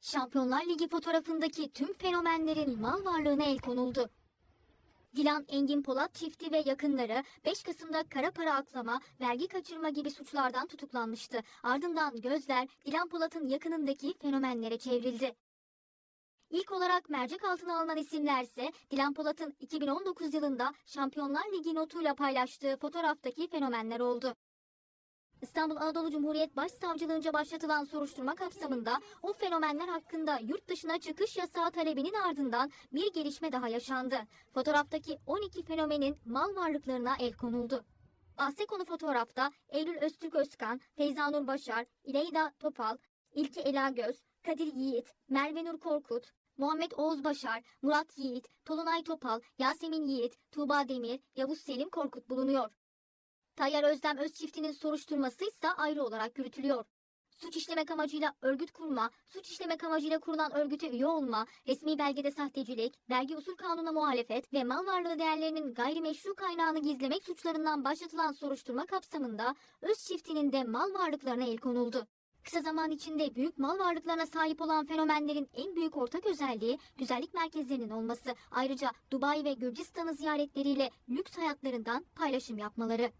Şampiyonlar Ligi fotoğrafındaki tüm fenomenlerin mal varlığına el konuldu. Dilan Engin Polat çifti ve yakınları 5 Kasım'da kara para aklama, vergi kaçırma gibi suçlardan tutuklanmıştı. Ardından gözler Dilan Polat'ın yakınındaki fenomenlere çevrildi. İlk olarak mercek altına alınan isimlerse Dilan Polat'ın 2019 yılında Şampiyonlar Ligi notuyla paylaştığı fotoğraftaki fenomenler oldu. İstanbul Anadolu Cumhuriyet Başsavcılığınca başlatılan soruşturma kapsamında o fenomenler hakkında yurt dışına çıkış yasağı talebinin ardından bir gelişme daha yaşandı. Fotoğraftaki 12 fenomenin mal varlıklarına el konuldu. Bahse konu fotoğrafta Eylül Öztürk Özkan, Feyza Nur Başar, İleyda Topal, İlki Elagöz, Kadir Yiğit, Merve Nur Korkut, Muhammed Oğuz Başar, Murat Yiğit, Tolunay Topal, Yasemin Yiğit, Tuğba Demir, Yavuz Selim Korkut bulunuyor. Tayyar Özdem Öz çiftinin soruşturması ise ayrı olarak yürütülüyor. Suç işlemek amacıyla örgüt kurma, suç işlemek amacıyla kurulan örgüte üye olma, resmi belgede sahtecilik, vergi usul kanuna muhalefet ve mal varlığı değerlerinin gayrimeşru kaynağını gizlemek suçlarından başlatılan soruşturma kapsamında Öz çiftinin de mal varlıklarına el konuldu. Kısa zaman içinde büyük mal varlıklarına sahip olan fenomenlerin en büyük ortak özelliği güzellik merkezlerinin olması. Ayrıca Dubai ve Gürcistan'ı ziyaretleriyle lüks hayatlarından paylaşım yapmaları.